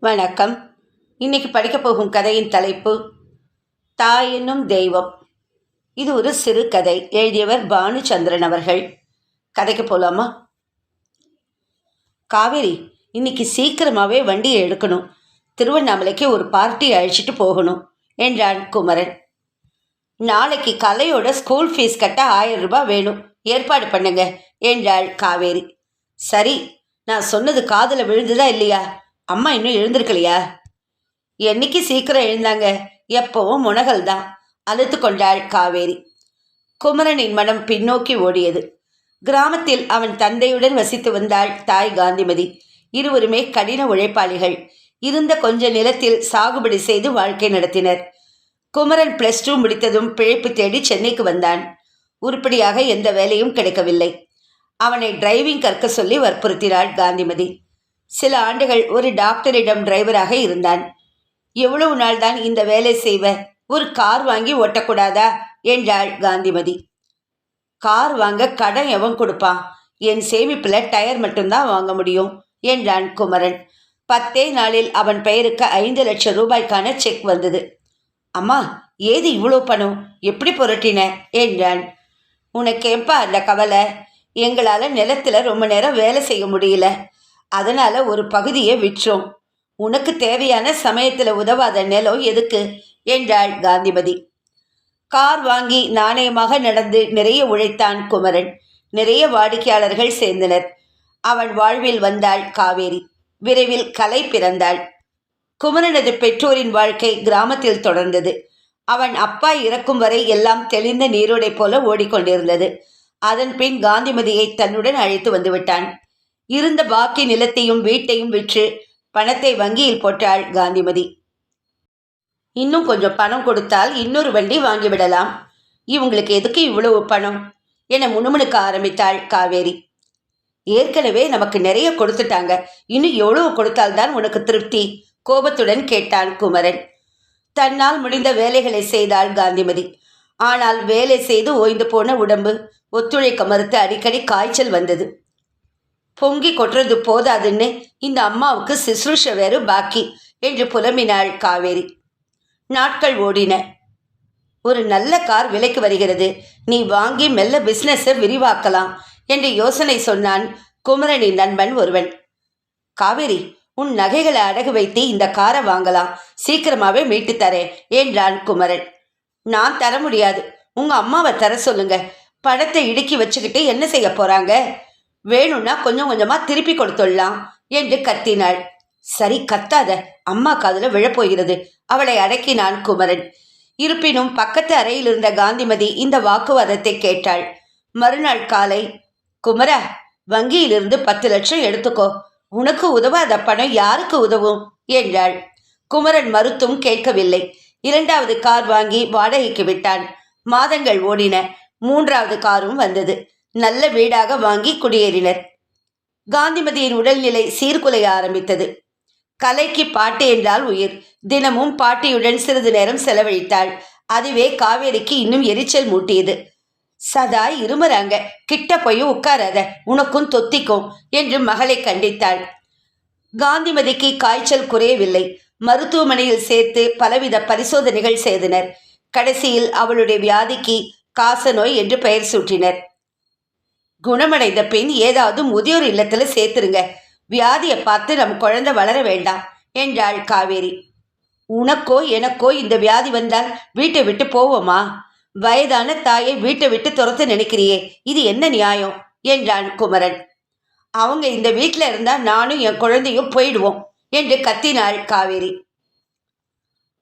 வணக்கம். இன்னைக்கு படிக்கப் போகும் கதையின் தலைப்பு தாய் என்னும் தெய்வம். இது ஒரு சிறு கதை. எழுதியவர் பானுச்சந்திரன் அவர்கள். கதைக்கு போலாமா? காவேரி இன்னைக்கு சீக்கிரமாகவே வண்டியை எடுக்கணும். திருவண்ணாமலைக்கு ஒரு பார்ட்டி அழைச்சிட்டு போகணும் என்றான் குமரன். நாளைக்கு கலையோட ஸ்கூல் ஃபீஸ் கட்ட ஆயிரம் ரூபாய் வேணும். ஏற்பாடு பண்ணுங்க என்றாள் காவேரி. சரி நான் சொன்னது காதில் விழுந்துதா இல்லையா? அம்மா இன்னும் எழுந்திருக்கலையா? என்னைக்கு சீக்கிரம் எழுந்தாங்க? எப்பவும் முனகல் தான் அழுத்து கொண்டாள் காவேரி. குமரனின் மனம் பின்னோக்கி ஓடியது. கிராமத்தில் அவன் தந்தையுடன் வசித்து வந்தாள் தாய் காந்திமதி. இருவருமே கடின உழைப்பாளிகள். இருந்த கொஞ்ச நிலத்தில் சாகுபடி செய்து வாழ்க்கை நடத்தினர். குமரன் பிளஸ் டூ முடித்ததும் பிழைப்பு தேடி சென்னைக்கு வந்தான். உருப்படியாக எந்த வேலையும் கிடைக்கவில்லை. அவனை டிரைவிங் கற்க சொல்லி வற்புறுத்தினாள் காந்திமதி. சில ஆண்டுகள் ஒரு டாக்டரிடம் டிரைவராக இருந்தான். எவ்வளவு நாள் தான் இந்த வேலை செய்வ? ஒரு கார் வாங்கி ஓட்டக்கூடாதா? என்றாள் காந்திமதி. கார் வாங்க கடன் எவன் கொடுப்பான் என் சேமிப்பில் டயர் மட்டும்தான் வாங்க முடியும் என்றான் குமரன். பத்தே நாளில் அவன் பெயருக்கு ஐந்து லட்சம் ரூபாய்க்கான செக் வந்தது. அம்மா ஏது இவ்வளோ பணம்? எப்படி புரட்டின? என்றான். உனக்கேப்பா அந்த கவலை? எங்களால் நிலத்தில் ரொம்ப நேரம் வேலை செய்ய முடியல. அதனால் ஒரு பகுதியை விற்றோம். உனக்கு தேவையான சமயத்தில் உதவாத நிலம் எதுக்கு? என்றாள் காந்திமதி. கார் வாங்கி நாணயமாக நடந்து நிறைய உழைத்தான் குமரன். நிறைய வாடிக்கையாளர்கள் சேர்ந்தனர். அவன் வாழ்வில் வந்தாள் காவேரி. விரைவில் கலை பிறந்தாள். குமரனது பெற்றோரின் வாழ்க்கை கிராமத்தில் தொடர்ந்தது. அவன் அப்பா இறக்கும் வரை எல்லாம் தெளிந்த நீரோடை போல ஓடிக்கொண்டிருந்தது. அதன் பின் காந்திமதியை தன்னுடன் அழைத்து வந்துவிட்டான். இருந்த பாக்கி நிலத்தையும் வீட்டையும் விற்று பணத்தை வங்கியில் போட்டாள் காந்திமதி. இன்னும் கொஞ்சம் பணம் கொடுத்தால் இன்னொரு வண்டி வாங்கிவிடலாம். இவங்களுக்கு எதுக்கு இவ்வளவு பணம்? என முணுமுணுக்க ஆரம்பித்தாள் காவேரி. ஏற்கனவே நமக்கு நிறைய கொடுத்துட்டாங்க. இன்னும் எவ்வளவு கொடுத்தால்தான் உனக்கு திருப்தி? கோபத்துடன் கேட்டான் குமரன். தன்னால் முடிந்த வேலைகளை செய்தாள் காந்திமதி. ஆனால் வேலை செய்து ஓய்ந்து போன உடம்பு ஒத்துழைக்க மறுத்து அடிக்கடி காய்ச்சல் வந்தது. பொங்கி கொட்டுறது போதாதுன்னு இந்த அம்மாவுக்கு சிசுருஷ வேறு பாக்கி என்று புலம்பினாள் காவேரி. நாட்கள் ஓடின. ஒரு நல்ல கார் விலைக்கு வருகிறது. நீ வாங்கி மெல்ல பிஸ்னஸை விரிவாக்கலாம் என்று யோசனை சொன்னான் குமரனின் நண்பன் ஒருவன். காவேரி உன் நகைகளை அடகு வைத்து இந்த காரை வாங்கலாம். சீக்கிரமாவே மீட்டு தரேன் என்றான் குமரன். நான் தர முடியாது. உங்க அம்மாவை தர சொல்லுங்க. படத்தை இடுக்கி வச்சுக்கிட்டு என்ன செய்ய போறாங்க? வேணும்னா கொஞ்சம் கொஞ்சமா திருப்பி கொடுத்துடலாம் என்று கத்தினாள். சரி கத்தாத. அம்மா காதுல விழப்போகிறது. அவளை அடக்கினான் குமரன். இருப்பினும் பக்கத்து அறையில் இருந்த காந்திமதி இந்த வாக்குவாதத்தை கேட்டாள். மறுநாள் காலை குமர வங்கியிலிருந்து பத்து லட்சம் எடுத்துக்கோ. உனக்கு உதவாத பணம் யாருக்கு உதவும்? என்றாள். குமரன் மறுத்தும் கேட்கவில்லை. இரண்டாவது கார் வாங்கி வாடகைக்கு விட்டான். மாதங்கள் ஓடின. மூன்றாவது காரும் வந்தது. நல்ல வீடாக வாங்கி குடியேறினர். காந்திமதியின் உடல்நிலை சீர்குலைய ஆரம்பித்தது. கலைக்கு பாட்டு என்றால் உயிர். தினமும் பாட்டியுடன் சிறிது நேரம் செலவழித்தாள். அதுவே காவேரிக்கு இன்னும் எரிச்சல் மூட்டியது. சதா இருமுறாங்க. கிட்ட போய் உட்காராத. உனக்கும் தொத்திக்கும் என்று மகளை கண்டித்தாள். காந்திமதிக்கு காய்ச்சல் குறையவில்லை. மருத்துவமனையில் சேர்த்து பலவித பரிசோதனைகள் செய்தனர். கடைசியில் அவளுடைய வியாதிக்கு காசநோய் என்று பெயர் சூட்டினர். குணமடைந்த பின் ஏதாவது முதியோர் இல்லத்தில் சேர்த்துருங்க. வியாதியை பார்த்து நம் குழந்தை வளர வேண்டாம் என்றாள் காவேரி. உனக்கோ எனக்கோ இந்த வியாதி வந்தால் வீட்டை விட்டு போவோமா? வயதான தாயை வீட்டை விட்டு துரத்த நினைக்கிறியே இது என்ன நியாயம்? என்றான் குமரன். அவங்க இந்த வீட்டில் இருந்தால் நானும் என் குழந்தையும் போயிடுவோம் என்று கத்தினாள் காவேரி.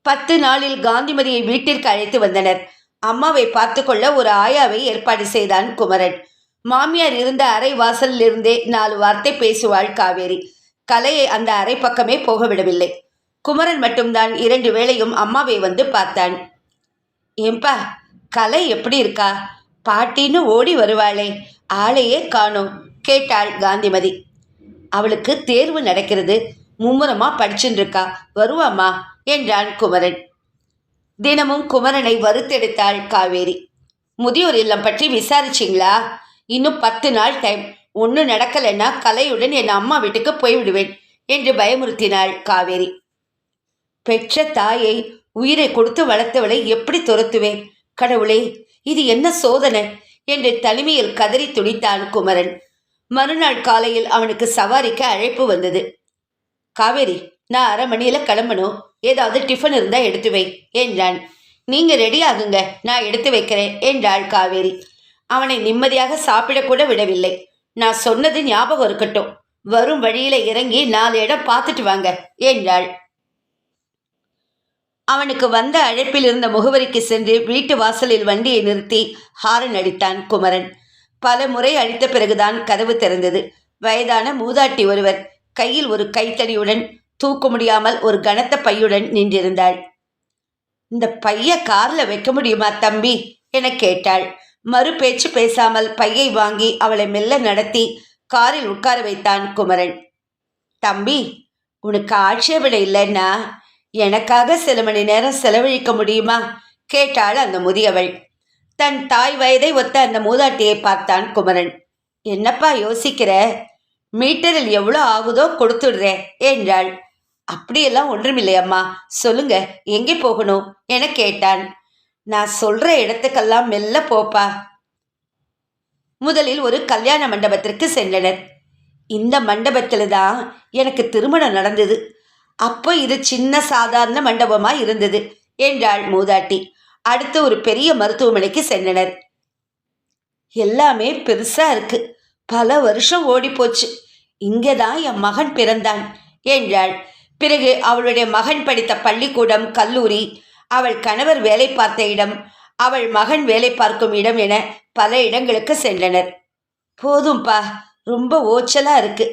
பத்து நாளில் காந்திமதியை வீட்டிற்கு அழைத்து வந்தனர். அம்மாவை பார்த்து கொள்ள ஒரு ஆயாவை ஏற்பாடு செய்தான் குமரன். மாமியார் இருந்த அறை வாசலில் இருந்தே நாலு வார்த்தை பேசுவாள் காவேரி. கலையை அந்த அறை பக்கமே போக விடவில்லை குமரன் மட்டும்தான் இரண்டு வேளையும் அம்மாவை வந்து பார்த்தான் ஏம்பா கலை எப்படி இருக்கா? பாட்டின்னு ஓடி வருவாளே ஆளையே காணோம் கேட்டாள் காந்திமதி. அவளுக்கு தேர்வு நடக்கிறது. மும்முரமா படிச்சுட்டு இருக்கா வருவாமா என்றான் குமரன். தினமும் குமரனை வறுத்தெடுத்தாள் காவேரி. முதியோர் இல்லம் பற்றி விசாரிச்சிங்களா? இன்னும் பத்து நாள் டைம் ஒன்றும் நடக்கலைன்னா கலையுடன் என் அம்மா வீட்டுக்கு போய்விடுவேன் என்று பயமுறுத்தினாள் காவேரி. பெற்ற தாயை உயிரை கொடுத்து வளர்த்தவளை எப்படி துரத்துவேன்? கடவுளே இது என்ன சோதனை? என்று தனிமையில் கதறி துடித்தான் குமரன். மறுநாள் காலையில் அவனுக்கு சவாரிக்கு அழைப்பு வந்தது. காவேரி நான் அரை மணியில் கிளம்பணும். ஏதாவது டிஃபன் இருந்தால் எடுத்து வை என்றான். நீங்கள் ரெடி ஆகுங்க நான் எடுத்து வைக்கிறேன் என்றாள் காவேரி. அவனை நிம்மதியாக சாப்பிடக்கூட விடவில்லை. நான் சொன்னது ஞாபகம் இருக்கட்டும். வரும் வழியில இறங்கி நாலு இடம் பார்த்துட்டு வாங்க என்றாள். அவனுக்கு வந்த அழைப்பில் இருந்த முகவரிக்கு சென்று வீட்டு வாசலில் வண்டியை நிறுத்தி ஹாரன் அடித்தான் குமரன். பல முறை அடித்த பிறகுதான் கதவு திறந்தது. வயதான மூதாட்டி ஒருவர் கையில் ஒரு கைத்தடியுடன் தூக்க முடியாமல் ஒரு கனத்த பையுடன் நின்றிருந்தாள். இந்த பைய கார்ல வைக்க முடியுமா தம்பி? என கேட்டாள். மறு பேச்சு பேசாமல் பையை வாங்கி அவளை மெல்ல நடத்தி காரில் உட்கார வைத்தான் குமரன். தம்பி உனக்கு ஆட்சேபனை இல்லைன்னா எனக்காக சில மணி நேரம் செலவழிக்க முடியுமா? கேட்டாள் அந்த முதியவள். தன் தாய் வயதை ஒத்த அந்த மூதாட்டியை பார்த்தான் குமரன். என்னப்பா யோசிக்கிற? மீட்டரில் எவ்வளோ ஆகுதோ கொடுத்துடுறேன் என்றாள். அப்படியெல்லாம் ஒன்றுமில்லையம்மா. சொல்லுங்க எங்கே போகணும்? என கேட்டான். நான் சொல்ற இடத்துக்கெல்லாம் மெல்ல போப்பா. முதலில் ஒரு கல்யாண மண்டபத்திற்கு சென்றனர். இந்த மண்டபத்தில் தான் எனக்கு திருமணம் நடந்தது. அப்போ இது சின்ன சாதாரண மண்டபமாக இருந்தது என்றாள் மூதாட்டி. அடுத்து ஒரு பெரிய மருத்துவமனைக்கு சென்றனர். எல்லாமே பெருசா இருக்கு. பல வருஷம் ஓடி போச்சு இங்கே தான் என் மகன் பிறந்தான் என்றாள். பிறகு அவளுடைய மகன் படித்த பள்ளிக்கூடம் கல்லூரி அவள் கணவர் வேலை பார்த்த இடம் அவள் மகன் வேலை பார்க்கும் இடம் என பல இடங்களுக்கு சென்றனர். போதும்பா ரொம்ப ஓச்சலா இருக்கு.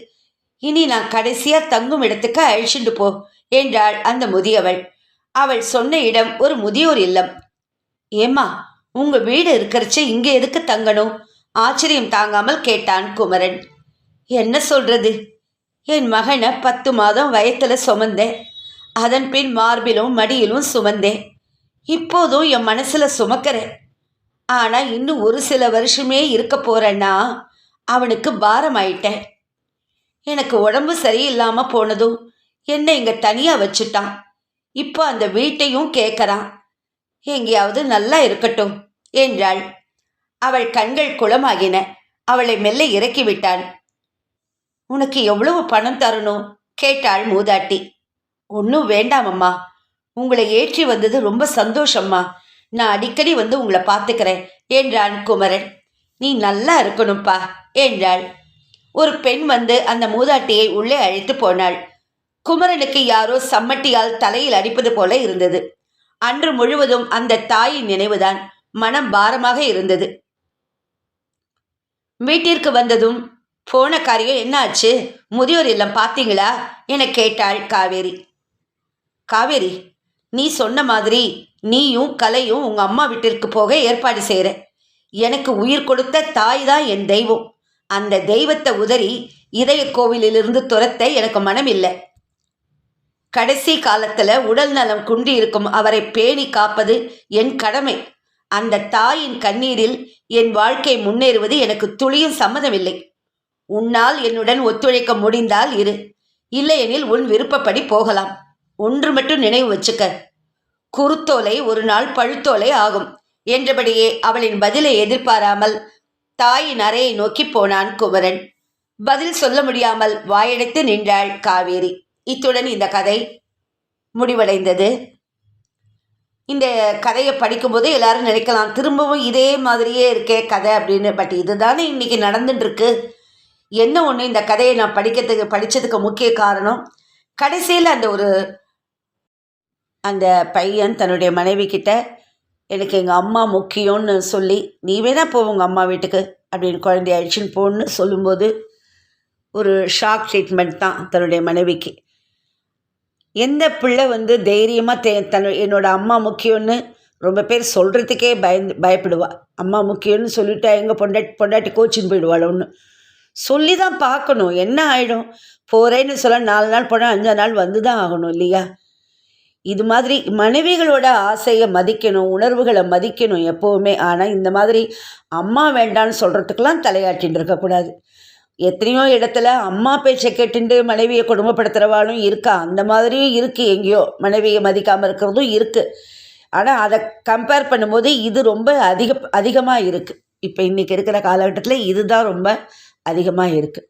இனி நான் கடைசியா தங்கும் இடத்துக்கு அழிச்சுண்டு போ என்றாள் அந்த முதியவள். அவள் சொன்ன இடம் ஒரு முதியோர் இல்லம். ஏம்மா உங்க வீடு இருக்கிறச்ச இங்க எதுக்கு தங்கணும்? ஆச்சரியம் தாங்காமல் கேட்டான் குமரன். என்ன சொல்றது? என் மகனை பத்து மாதம் வயத்துல சுமந்தேன். அதன் பின் மார்பிலும் மடியிலும் சுமந்தேன். இப்போதும் என் மனசில் சுமக்கிறேன். ஆனால் இன்னும் ஒரு சில வருஷமே இருக்க போறேன்னா அவனுக்கு பாரம் ஆயிட்டேன் எனக்கு உடம்பு சரியில்லாமல் போனதும் என்னை இங்கே தனியாக வச்சுட்டான். இப்போ அந்த வீட்டையும் கேட்குறான் எங்கேயாவது நல்லா இருக்கட்டும் என்றாள். அவள் கண்கள் குளமாகின. அவளை மெல்ல இறக்கிவிட்டான் உனக்கு எவ்வளவு பணம் தரணும்? கேட்டாள் மூதாட்டி. ஒன்றும் வேண்டாமம்மா. உங்களை ஏற்றி வந்தது ரொம்ப சந்தோஷம்மா. நான் அடிக்கடி வந்து உங்களை பார்த்துக்கிறேன். என்றான் குமரன்? நீ நல்லா இருக்கணும்ப்பா. என்றாள் ஒரு பெண் வந்து அந்த மூதாட்டியை உள்ளே அழைத்து போனாள். குமரனுக்கு யாரோ சம்மட்டியால் தலையில் அடிப்பது போல இருந்தது. அன்று முழுவதும் அந்த தாயின் நினைவுதான் மனம் பாரமாக இருந்தது. வீட்டிற்கு வந்ததும் போன காரியம் என்ன ஆச்சு முதியோர் இல்லம் பார்த்தீங்களா? என கேட்டாள் காவேரி. காவேரி நீ சொன்ன மாதிரி நீயும் கலையும் உங்க அம்மா வீட்டிற்கு போக ஏற்பாடு செய்கிற எனக்கு உயிர் கொடுத்த தாய் தான் என் தெய்வம். அந்த தெய்வத்தை உதறி இதய கோவிலிலிருந்து துரத்த எனக்கு மனம் இல்லை கடைசி காலத்தில் உடல் நலம் குன்றி இருக்கும் அவரை பேணி காப்பது என் கடமை. அந்த தாயின் கண்ணீரில் என் வாழ்க்கை முன்னேறுவது எனக்கு துளியும் சம்மதமில்லை. உன்னால் என்னுடன் ஒத்துழைக்க முடிந்தால் இரு. இல்லையெனில் உன் விருப்பப்படி போகலாம். ஒன்று மட்டும் நினைவு வச்சுக்க. குறுத்தோலை ஒரு நாள் பழுத்தோலை ஆகும். என்றபடியே அவளின் பதிலை எதிர்பாராமல் தாயின் அறையை நோக்கி போனான் குமரன். பதில் சொல்ல முடியாமல் வாயடைத்து நின்றாள் காவேரி. இத்துடன் இந்த கதை முடிவடைந்தது. இந்த கதையை படிக்கும்போது எல்லாரும் நினைக்கலாம் திரும்பவும் இதே மாதிரியே இருக்கே கதை அப்படின்னு. பட் இதுதானே இன்னைக்கு நடந்துட்டு இருக்கு என்ன ஒன்று இந்த கதையை நான் படிக்கிறதுக்கு படித்ததுக்கு முக்கிய காரணம்? கடைசியில் அந்த ஒரு அந்த பையன் தன்னுடைய மனைவி கிட்ட எனக்கு எங்கள் அம்மா முக்கியம்னு சொல்லி நீ வேணா போ உங்கள் அம்மா வீட்டுக்கு அப்படின்னு குழந்தைய அழிச்சின்னு போன்னு சொல்லும்போது ஒரு ஷாக் ட்ரீட்மெண்ட் தான் தன்னுடைய மனைவிக்கு. எந்த பிள்ளை வந்து தைரியமாக தே தன் என்னோட அம்மா முக்கியம்னு ரொம்ப பேர் சொல்கிறதுக்கே பயந்து பயப்படுவா. அம்மா முக்கியம்னு சொல்லிவிட்டா எங்கள் பொண்டாட்டி பொண்டாட்டி கோச்சின்னு போயிடுவாள் ஒன்று சொல்லி தான் பார்க்கணும். என்ன ஆகிடும் போகிறேன்னு சொல்ல நாலு நாள் போனால் அஞ்சு நாள் வந்து தான் ஆகணும் இல்லையா? இது மாதிரி மனைவிகளோட ஆசையை மதிக்கணும் உணர்வுகளை மதிக்கணும் எப்போவுமே. ஆனால் இந்த மாதிரி அம்மா வேண்டான்னு சொல்கிறதுக்கெல்லாம் தலையாட்டின்னு இருக்கக்கூடாது. எத்தனையோ இடத்துல அம்மா பேச்சை கேட்டுண்டு மனைவியை குடும்பப்படுத்துகிறவாளும் இருக்கா? அந்த மாதிரியும் இருக்குது எங்கேயோ. மனைவியை மதிக்காமல் இருக்கிறதும் இருக்குது ஆனால் அதை கம்பேர் பண்ணும்போது இது ரொம்ப அதிக அதிகமாக இருக்குது இப்போ இன்றைக்கி இருக்கிற காலகட்டத்தில் இதுதான் ரொம்ப அதிகமாக இருக்குது